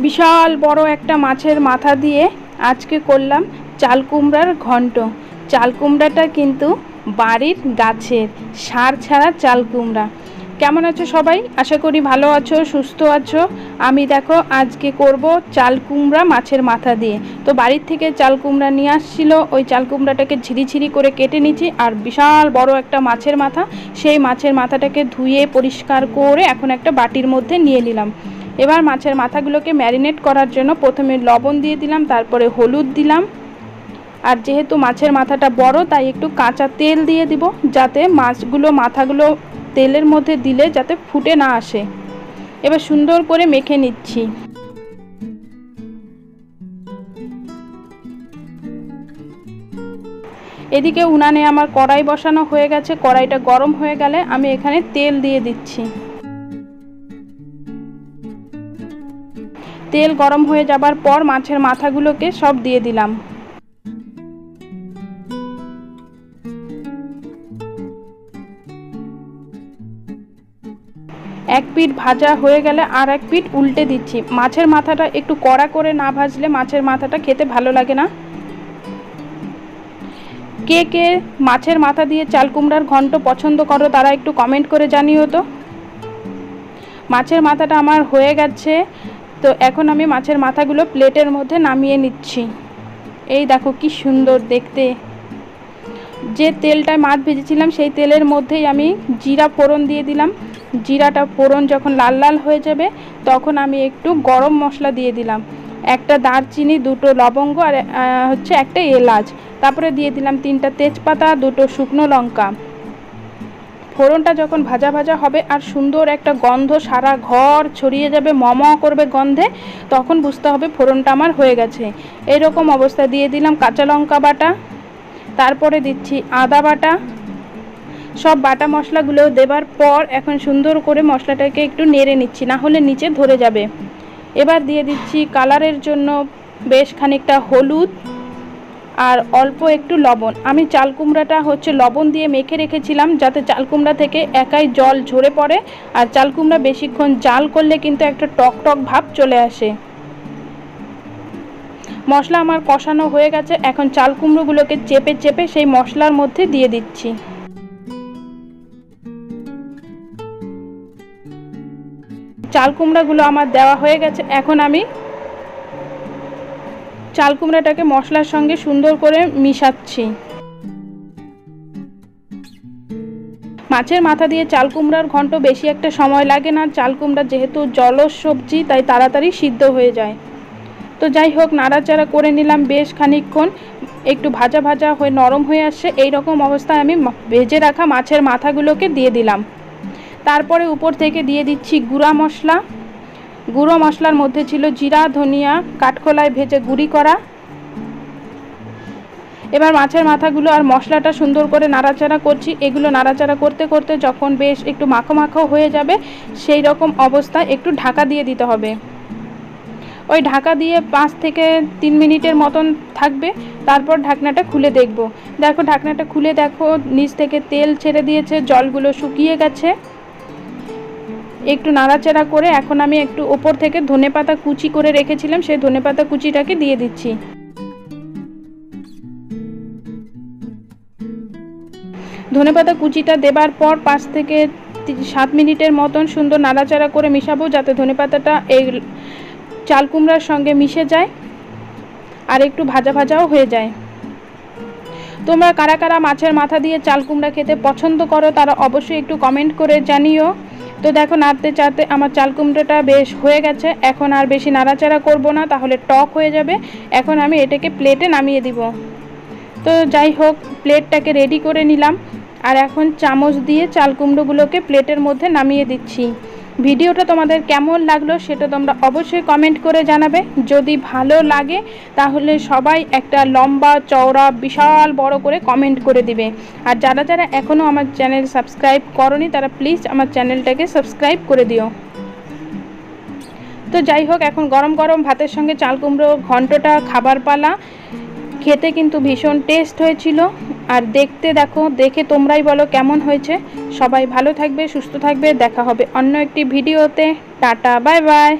বিশাল বড় একটা মাছের মাথা দিয়ে আজকে করলাম চাল কুমড়ার ঘন্ট। চাল কুমড়াটা কিন্তু বাড়ির গাছের সার ছাড়া চাল কুমড়া। কেমন আছো সবাই? আশা করি ভালো আছো, সুস্থ আছো। আমি দেখো আজকে করব চাল কুমড়া মাছের মাথা দিয়ে। তো বাড়ির থেকে চাল কুমড়া নিয়ে আসছিল, ওই চাল কুমড়াটাকে ঝিরিঝিরি করে কেটে নিচ্ছি আর বিশাল বড় একটা মাছের মাথা। সেই মাছের মাথাটাকে ধুয়ে পরিষ্কার করে এখন একটা বাটির মধ্যে নিয়ে নিলাম। এবার মাছের মাথাগুলোকে ম্যারিনেট করার জন্য প্রথমে লবণ দিয়ে দিলাম, তারপরে হলুদ দিলাম। আর যেহেতু মাছের মাথাটা বড়, তাই একটু কাঁচা তেল দিয়ে দিব, যাতে মাছগুলো মাথাগুলো তেলের মধ্যে দিলে যাতে ফুটে না আসে। এবার সুন্দর করে মেখে নিচ্ছি। এদিকে উনানে আমার কড়াই বসানো হয়ে গেছে, কড়াইটা গরম হয়ে গেলে আমি এখানে তেল দিয়ে দিচ্ছি। তেল গরম হয়ে যাবার পর মাছের মাথাগুলোকে সব দিয়ে দিলাম। এক পিঠ ভাজা হয়ে গেলে আর এক পিঠ উল্টে দিচ্ছি। মাছের মাথাটা একটু কড়া করে না ভাজলে মাছের মাথাটা খেতে ভালো লাগে না। কে কে মাছের মাথা দিয়ে চাল কুমড়ার ঘন্ট পছন্দ করো তারা একটু কমেন্ট করে জানিও তো। মাছের মাথাটা আমার হয়ে গেছে। তো এখন আমি মাছের মাথাগুলো প্লেটের মধ্যে নামিয়ে নিচ্ছি। এই দেখো কি সুন্দর দেখতে। যে তেলটায় মাছ ভেজেছিলাম, সেই তেলের মধ্যেই আমি জিরা ফোড়ন দিয়ে দিলাম। জিরাটা ফোড়ন যখন লাল লাল হয়ে যাবে, তখন আমি একটু গরম মশলা দিয়ে দিলাম। একটা দারচিনি, দুটো লবঙ্গ আর হচ্ছে একটা এলাচ। তারপরে দিয়ে দিলাম তিনটা তেজপাতা, দুটো শুকনো লঙ্কা। ফোড়নটা যখন ভাজা ভাজা হবে আর সুন্দর একটা গন্ধ, সারা ঘর ছড়িয়ে যাবে মম করবে গন্ধে, তখন বুঝতে হবে ফোড়নটা আমার হয়ে গেছে। এরকম অবস্থা দিয়ে দিলাম কাঁচা লঙ্কা বাটা, তারপরে দিচ্ছি আদা বাটা। সব বাটা মশলাগুলো দেবার পর এখন সুন্দর করে মশলাটাকে একটু নেড়ে নিচ্ছি, না হলে নিচে ধরে যাবে। এবার দিয়ে দিচ্ছি কালারের জন্য বেশ খানিকটা হলুদ। আর অল্প একটু লবণ। আমি চাল কুমড়াটা হচ্ছে লবণ দিয়ে মেখে রেখেছিলাম, যাতে চাল কুমড়া থেকে একাই জল ঝরে পড়ে। আর চাল কুমড়া বেশিক্ষণ জাল করলে কিন্তু একটা টক টক ভাব চলে আসে। মশলা আমার কষানো হয়ে গেছে। এখন চাল কুমড়োগুলোকে চেপে চেপে সেই মশলার মধ্যে দিয়ে দিচ্ছি। চাল কুমড়াগুলো আমার দেওয়া হয়ে গেছে। এখন আমি চাল কুমড়াটাকে মশলার সঙ্গে সুন্দর করে মিশাচ্ছি। মাছের মাথা দিয়ে চাল কুমড়ার ঘন্ট বেশি একটা সময় লাগে না, চাল কুমড়া যেহেতু জলস সবজি, তাই তাড়াতাড়ি সিদ্ধ হয়ে যায়। তো যাই হোক, নাড়াচাড়া করে নিলাম বেশ খানিকক্ষণ। একটু ভাজা ভাজা হয়ে নরম হয়ে আসছে এই রকম অবস্থায় আমি ভেজে রাখা মাছের মাথাগুলোকে দিয়ে দিলাম। তারপরে উপর থেকে দিয়ে দিচ্ছি গুঁড়া মশলা। গুঁড়ো মশলার মধ্যে ছিল জিরা, ধনিয়া কাঠখোলায় ভেজে গুঁড়ি করা। এবার মাছের মাথাগুলো আর মশলাটা সুন্দর করে নাড়াচাড়া করছি। এগুলো নাড়াচাড়া করতে করতে যখন বেশ একটু মাখো মাখো হয়ে যাবে, সেই রকম অবস্থায় একটু ঢাকা দিয়ে দিতে হবে। ওই ঢাকা দিয়ে পাঁচ থেকে তিন মিনিটের মতন থাকবে। তারপর ঢাকনাটা খুলে দেখব। দেখো, ঢাকনাটা খুলে দেখো, নিচ থেকে তেল ছেড়ে দিয়েছে, জলগুলো শুকিয়ে গেছে। একটু নাড়াচাড়া করে এখন আমি একটু ওপর থেকে ধনে পাতা কুচি করে রেখেছিলাম, সেই ধনে পাতা কুচিটাকে দিয়ে দিচ্ছি। ধনে পাতা কুচিটা দেবার পর পাঁচ থেকে সাত মিনিটের মতন সুন্দর নাড়াচাড়া করে মিশাবো, যাতে ধনে পাতাটা এই চাল কুমড়ার সঙ্গে মিশে যায় আর একটু ভাজা ভাজাও হয়ে যায়। তোমরা কারা কারা মাছের মাথা দিয়ে চাল কুমড়া খেতে পছন্দ করো, তারা অবশ্যই একটু কমেন্ট করে জানিও। তো দেখো নাড়তে চাড়তে আমার চাল কুমড়োটা বেশ হয়ে গেছে। এখন আর বেশি নাড়াচাড়া করব না, তাহলে টক হয়ে যাবে। এখন আমি এটাকে প্লেটে নামিয়ে দিব। তো যাই হোক, প্লেটটাকে রেডি করে নিলাম। আর এখন চামচ দিয়ে চাল কুমড়োগুলোকে প্লেটের মধ্যে নামিয়ে দিচ্ছি। ভিডিওটা তোমাদের কেমন লাগল সেটা তোমরা অবশ্যই কমেন্ট করে জানাবে। যদি ভালো লাগে, তাহলে সবাই একটা লম্বা চওড়া বিশাল বড় করে কমেন্ট করে দিবে। আর যারা যারা এখনও আমার চ্যানেল সাবস্ক্রাইব করনি, তারা প্লিজ আমার চ্যানেলটাকে সাবস্ক্রাইব করে দিও। তো যাই হোক, এখন গরম গরম ভাতের সঙ্গে চাল কুমড়ো ঘন্টটা খাবার পালা। খেতে কিন্তু ভীষণ টেস্ট হয়েছিল। আর দেখতে দেখো, দেখে তোমরাই বলো কেমন হয়েছে। সবাই ভালো থাকবে, সুস্থ থাকবে। দেখা হবে অন্য একটি ভিডিওতে। Tata, bye bye.